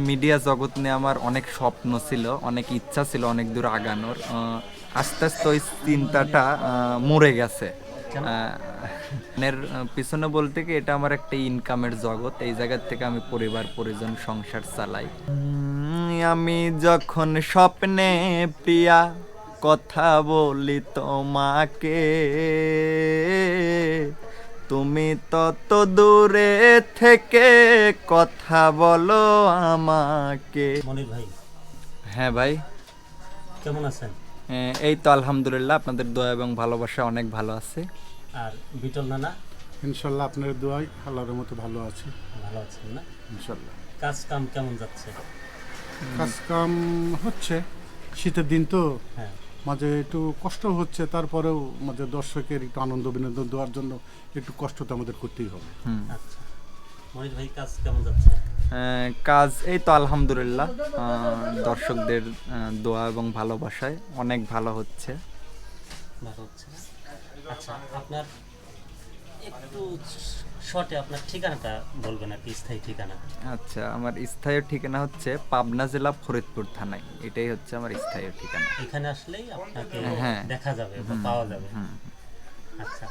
Media জগৎ নিয়ে আমার অনেক স্বপ্ন ছিল অনেক ইচ্ছা ছিল অনেক দূর আগানোর। আস্তে আস্তে ওই চিন্তাটা মরে গেছে। এর পিছনে বলতে কি এটা আমার একটা ইনকামের জগৎ। এই জায়গা থেকে আমি পরিবার পরিজন সংসার চালাই। আমি যখন স্বপ্নে প্রিয়া কথা বলি তোমাকে তুমি তত দূরে থেকে কথা বলো আমাকে। মনির ভাই। হ্যাঁ ভাই। কেমন আছেন? এ, এই তো আলহামদুলিল্লাহ আপনাদের দোয়া এবং ভালোবাসা অনেক ভালো আছে। আর বিটল নানা? ইনশাল্লাহ আপনার দোয়াই আল্লাহর মতো ভালো আছে। ভালো আছেন না? ইনশাল্লাহ। কাজ কাম কেমন যাচ্ছে? কাজ কাম হচ্ছে শীতের দিন তো। হ্যাঁ। মাঝে একটু কষ্ট হচ্ছে তারপরেও মাঝে দর্শকের একটু আনন্দ বিনোদন দেওয়ার জন্য একটু কষ্ট তো আমাদের করতেই হবে। আচ্ছা। মনির ভাই কাজ কেমন যাচ্ছে? কাজ এই তো আলহামদুলিল্লাহ। দর্শকদের দোয়া এবং ভালোবাসায় অনেক ভালো হচ্ছে। ভালো হচ্ছে আচ্ছা আপনার একটু শর্টে আপনার ঠিকানাটা বলবেন আর কি স্থায়ী ঠিকানা। আচ্ছা আমার স্থায়ী ঠিকানা হচ্ছে পাবনা জেলা ফরিদপুর থানায়। এটাই হচ্ছে আমার স্থায়ী ঠিকানা। এখানে আসলেই আপনাকে হ্যাঁ। দেখা যাবে বা পাওয়া যাবে। আচ্ছা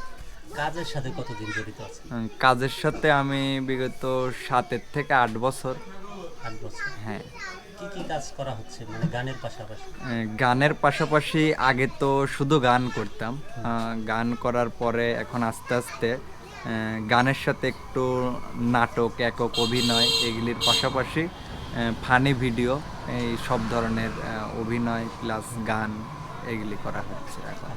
কাজের সাথে কতদিন জড়িত আছে উম, কাজের সাথে আমি বিগত সাতের থেকে আট বছর। আট বছর। হ্যাঁ। কি কি কাজ করা হচ্ছে? মানে গানের পাশাপাশি? গানের পাশাপাশি আগে তো শুধু গান করতাম। গান করার পরে এখন আস্তে আস্তে গানের সাথে একটু নাটক একক অভিনয় এগুলির পাশাপাশি ফানি ভিডিও এই সব ধরনের অভিনয় প্লাস গান এগুলি করা হচ্ছে এখন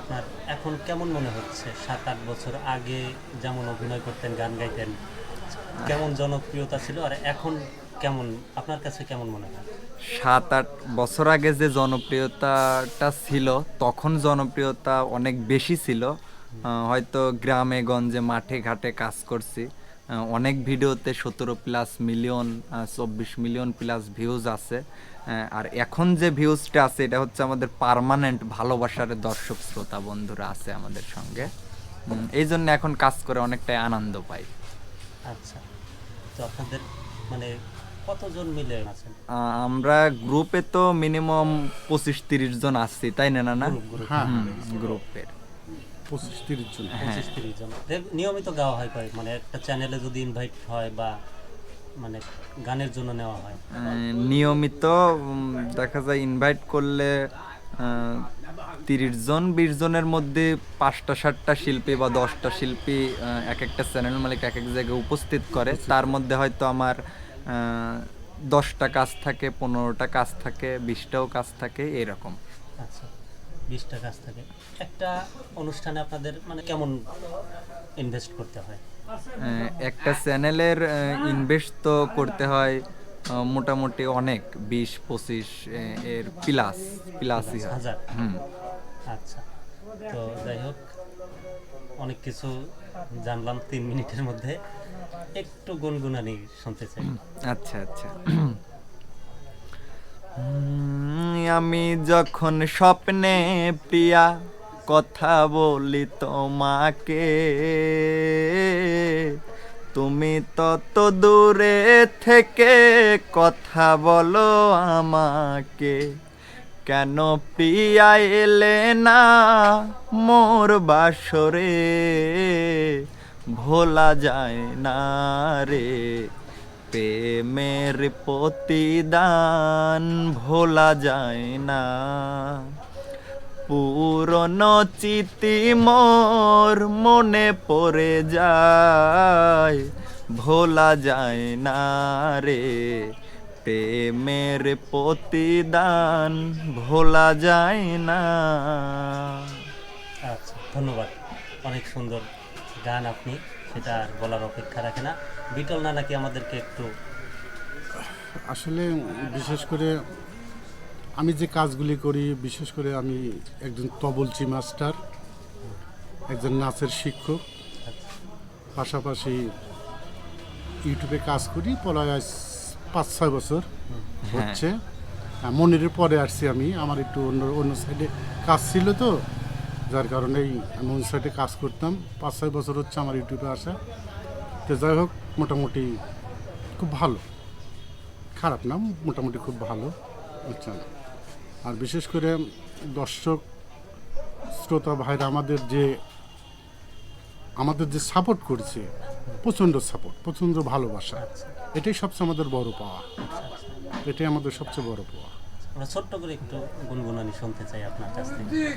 আপনার এখন কেমন মনে হচ্ছে? সাত আট বছর আগে যেমন অভিনয় করতেন গান গাইতেন কেমন জনপ্রিয়তা ছিল? আর এখন কেমন আপনার কাছে কেমন মনে হয়? সাত আট বছর আগে যে জনপ্রিয়তাটা ছিল তখন জনপ্রিয়তা অনেক বেশি ছিল। হয়তো গ্রামে গঞ্জে মাঠে ঘাটে কাজ করছি। অনেক ভিডিওতে সতেরো প্লাস মিলিয়ন চব্বিশ মিলিয়ন প্লাস ভিউজ আছে। আর এখন যে ভিউজটা আছে এটা হচ্ছে আমাদের পার্মানেন্ট ভালোবাসার দর্শক শ্রোতা বন্ধুরা আছে আমাদের সঙ্গে। এই জন্য এখন কাজ করে অনেকটাই আনন্দ পাই। আচ্ছা। তো আপনাদের মানে কতজন মিলে আছেন? আমরা গ্রুপে তো মিনিমাম পঁচিশ তিরিশ জন আসছি তাই না না গ্রুপের পঁচিশ তিরিশ জন। পঁচিশ তিরিশ জন। নিয়মিত গাওয়া হয় মানে একটা চ্যানেলে যদি ইনভাইট হয় বা মানে গানের জন্য নেওয়া হয়। নিয়মিত দেখা যায় ইনভাইট করলে তিরিশ জন বিশ জনের মধ্যে পাঁচটা সাতটা শিল্পী বা দশটা শিল্পী এক একটা চ্যানেল মালিক এক এক জায়গায় উপস্থিত করে। তার মধ্যে হয়তো আমার দশটা কাজ থাকে পনেরোটা কাজ থাকে বিশটাও কাজ থাকে এরকম। আচ্ছা। বিশটা কাজ থাকে। একটা অনুষ্ঠানে আপনাদের মানে কেমন ইনভেস্ট করতে হয়? একটা চ্যানেলের ইনভেস্ট তো করতে হয় মোটামুটি অনেক বিশ পঁচিশ এর প্লাস প্লাসই হাজার। হুম। আচ্ছা তো যাই হোক অনেক কিছু জানলাম তিন মিনিটের মধ্যে। একটু গুনগুনানি শুনতে চাই। আচ্ছা আচ্ছা। আমি যখন স্বপ্নে প্রিয়া কথা বলি তোমাকে, তুমি তত দূরে থেকে কথা বলো আমাকে। কেন প্রিয়া এলে না মোর বাসরে? ভোলা যায় না রে। প্রেমের প্রতিদান ভোলা যায় না পুরনো চিতি মোর মনে পড়ে যায় ভোলা যায় না রে প্রেমের প্রতিদান ভোলা যায় না আচ্ছা ধন্যবাদ। অনেক সুন্দর গান আপনি সেটা আর বলার অপেক্ষা রাখে না। বিটল না নাকি আমাদেরকে একটু আসলে বিশেষ করে আমি যে কাজগুলি করি বিশেষ করে আমি একজন তবলচি মাস্টার একজন নাচের শিক্ষক পাশাপাশি ইউটিউবে কাজ করি প্রায় আজ পাঁচ ছয় বছর হচ্ছে। হ্যাঁ, মনিরের পরে আসছি আমি আমার একটু অন্য অন্য সাইডে কাজ ছিল তো। যার কারণেই আমি অন্য সাইডে কাজ করতাম। পাঁচ, ছয় বছর হচ্ছে আমার ইউটিউবে আসা। তো যাই হোক, মোটামুটি খুব ভালো। খারাপ না, মোটামুটি খুব ভালো, বুঝছেন? আর বিশেষ করে দর্শক, শ্রোতা ভাইরা আমাদের যে আমাদের যে সাপোর্ট করছে, প্রচণ্ড সাপোর্ট প্রচণ্ড ভালোবাসা, এটাই সবচেয়ে আমাদের বড় পাওয়া। এটাই আমাদের সবচেয়ে বড় পাওয়া। ছোট্ট করে একটু গুনগুনানি শুনতে চাই আপনার কাছ থেকে।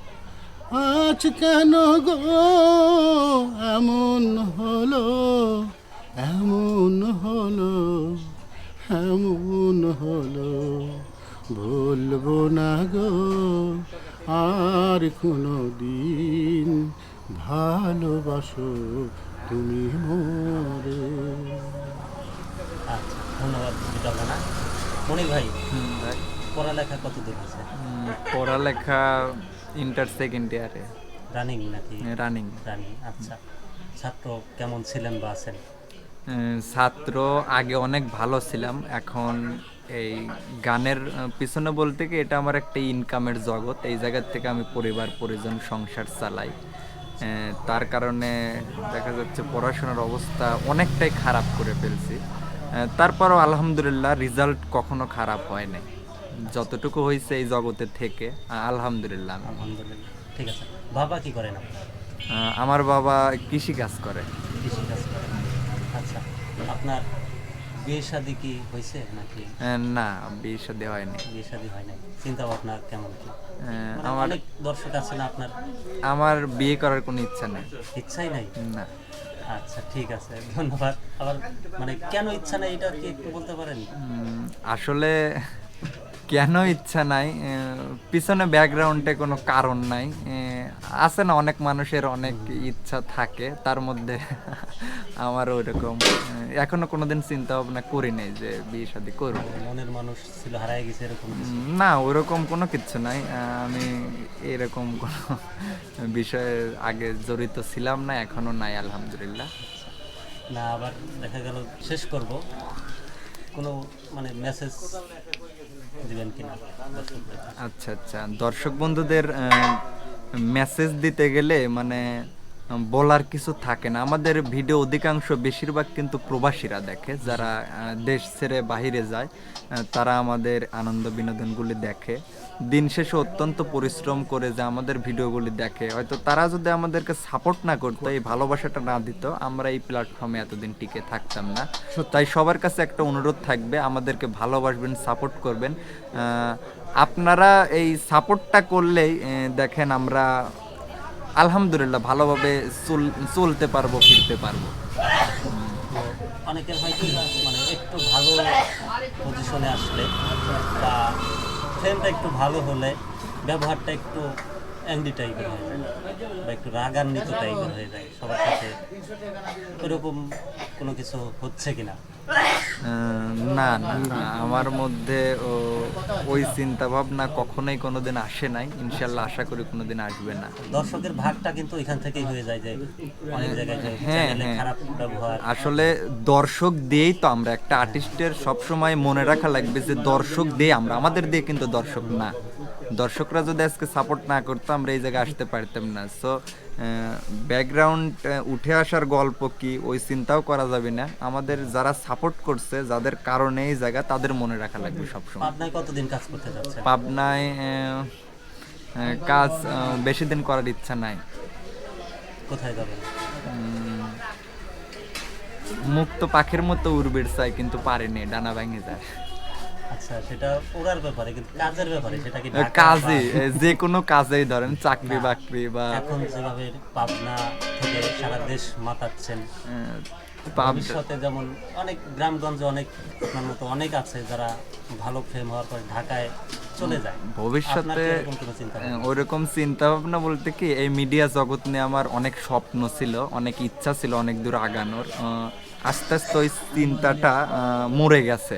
আজ কেন গো? এমন হলো এমন হলো এমন হলো। বলব না গো আর কোনো দিন ভালোবাসো তুমি মোরে। আচ্ছা ধন্যবাদ না মনিক ভাই হুম, ভাই। পড়ালেখা কত দূর হয়েছে পড়ালেখা ইন্টার সেকেন্ড ইয়ারে রানিং নাকি? রানিং রানিং আচ্ছা। ছাত্র কেমন ছিলেন বা আছেন? ছাত্র আগে অনেক ভালো ছিলাম। এখন এই গানের পিছনে বলতে কি এটা আমার একটা ইনকামের জগৎ। এই জায়গার থেকে আমি পরিবার পরিজন সংসার চালাই। তার কারণে দেখা যাচ্ছে পড়াশোনার অবস্থা অনেকটাই খারাপ করে ফেলছি। তারপরও আলহামদুলিল্লাহ রেজাল্ট কখনো খারাপ হয় নাই। যতটুকু হয়েছে এই জগতের থেকে আলহামদুলিল্লাহ। আলহামদুলিল্লাহ ঠিক আছে। বাবা কি করেন আমার বাবা কৃষি কাজ করে। কৃষি কাজ করেন আচ্ছা আপনার বিয়ে শাদি কি হয়েছে নাকি? না বিয়ে শাদী হয়নি। বিয়ে শাদি হয় নাই চিন্তা ভাবনা কেমন কি? মানে আমার অনেক দর্শক আছে না আপনার? আমার বিয়ে করার কোনো ইচ্ছা নেই। ইচ্ছাই নাই? না। আচ্ছা ঠিক আছে ধন্যবাদ। আবার মানে কেন ইচ্ছা নাই এটা কি একটু বলতে পারেন? আসলে কেন ইচ্ছা নাই? পিছনে ব্যাকগ্রাউন্ডে কোনো কারণ নাই। আছে না অনেক মানুষের অনেক ইচ্ছা থাকে তার মধ্যে আমার ওইরকম। এখনও কোনোদিন চিন্তা ভাবনা করি নাই যে বিয়ে শাদী করব। মনের মানুষ ছিল হারায় গেছে এরকম না ওরকম কোনো কিছু নাই। আমি এরকম কোনো বিষয়ে আগে জড়িত ছিলাম না এখনও নাই আলহামদুলিল্লাহ। না আবার দেখা গেল শেষ করব। কোনো মানে মেসেজ দিবেন কিনা? আচ্ছা আচ্ছা। দর্শক বন্ধুদের মেসেজ দিতে গেলে মানে বলার কিছু থাকে না। আমাদের ভিডিও অধিকাংশ বেশিরভাগ কিন্তু প্রবাসীরা দেখে যারা দেশ ছেড়ে বাহিরে যায় তারা আমাদের আনন্দ বিনোদনগুলি দেখে। দিন শেষে অত্যন্ত পরিশ্রম করে যে আমাদের ভিডিওগুলি দেখে। হয়তো তারা যদি আমাদেরকে সাপোর্ট না করতো এই ভালোবাসাটা না দিত আমরা এই প্ল্যাটফর্মে এতদিন টিকে থাকতাম না। তাই সবার কাছে একটা অনুরোধ থাকবে আমাদেরকে ভালোবাসবেন সাপোর্ট করবেন। আপনারা এই সাপোর্টটা করলেই দেখেন আমরা আলহামদুলিল্লাহ, ভালোভাবে চল- চলতে পারব, ফিরতে পারব। অনেকের হয় কি মানে একটু ভালো পজিশনে আসলে, বা ফ্রেমটা একটু ভালো হলে, ব্যবহারটা একটু অ্যাংরি টাইপের হয়ে যায়। বা একটু রাগান্বিত টাইপের হয়ে যায় সবার সাথে এরকম কোনো কিছু হচ্ছে কিনা? না না আমার মধ্যে ওই চিন্তা ভাবনা কখনোই কোনোদিন আসে নাই। ইনশাল্লাহ আশা করি কোনোদিন আসবে না। দর্শকের ভাগটা কিন্তু এখান থেকেই হয়ে যায় যে অনেক জায়গায় হ্যাঁ, হ্যাঁ। খারাপ ব্যবহার। আসলে দর্শক দিয়েই তো আমরা। একটা আর্টিস্টের সবসময় মনে রাখা লাগবে যে দর্শক দিয়ে আমরা। আমাদের দিয়ে কিন্তু দর্শক না। দর্শকরা যদি আজকে সাপোর্ট না করতো আমরা এই জায়গায় আসতে পারতাম না। সো ব্যাকগ্রাউন্ড উঠে আসার গল্প কি ওই চিন্তাও করা যাবে না। আমাদের যারা সাপোর্ট করছে যাদের কারণে এই জায়গা তাদের মনে রাখা লাগবে সবসময়। পাবনায় কতদিন কাজ করতে যাচ্ছে? পাবনায় কাজ বেশি দিন করার ইচ্ছা নাই। কোথায় যাবেন? উম, মুক্ত পাখির মতো উড়বির চাই কিন্তু পারেনি ডানা ভেঙে যায়। আচ্ছা সেটা ওড়ার ব্যাপারে কিন্তু কাজের ব্যাপারে সেটা কি কাজে যে কোনো কাজেই ধরেন চাকরি বাকরি বা এখন যেভাবে পাবনা থেকে সারা দেশ মাতাচ্ছেন ভবিষ্যতে যেমন অনেক গ্রামগঞ্জে অনেক আপনার মতো অনেক আছে যারা ভালো ফেম হওয়ার পর ঢাকায় চলে যায়। ভবিষ্যতে কি চিন্তা ভাবনা? ওরকম চিন্তা ভাবনা বলতে কি এই মিডিয়া জগৎ নিয়ে আমার অনেক স্বপ্ন ছিল অনেক ইচ্ছা ছিল অনেক দূর আগানোর। আস্তে আস্তে ওই চিন্তাটা মরে গেছে।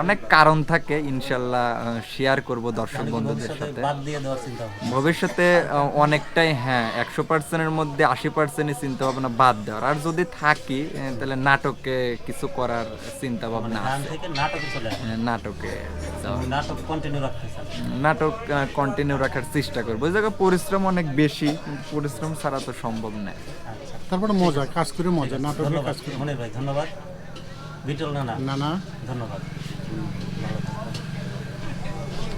অনেক কারণ থাকে ইনশাল্লাহ শেয়ার করব দর্শক মানে বন্ধুদের ভবিষ্যতে সাথে? ভবিষ্যতে অনেকটাই হ্যাঁ একশো পার্সেন্টের মধ্যে আশি পার্সেন্টই চিন্তা ভাবনা বাদ দেওয়ার। আর যদি থাকি তাহলে নাটকে কিছু করার চিন্তা ভাবনা থেকে নাটকে হ্যাঁ, নাটকে কন্টিনিউ রাখতে চান নাটক কন্টিনিউ রাখার চেষ্টা করব। ওই জায়গায় পরিশ্রম অনেক বেশি পরিশ্রম ছাড়া তো সম্ভব নয়। আচ্ছা। তারপরে মজা কাজ করে মজা নাটকে কাজ করে ভাই ধন্যবাদ। বিটল নানা নানা না ধন্যবাদ।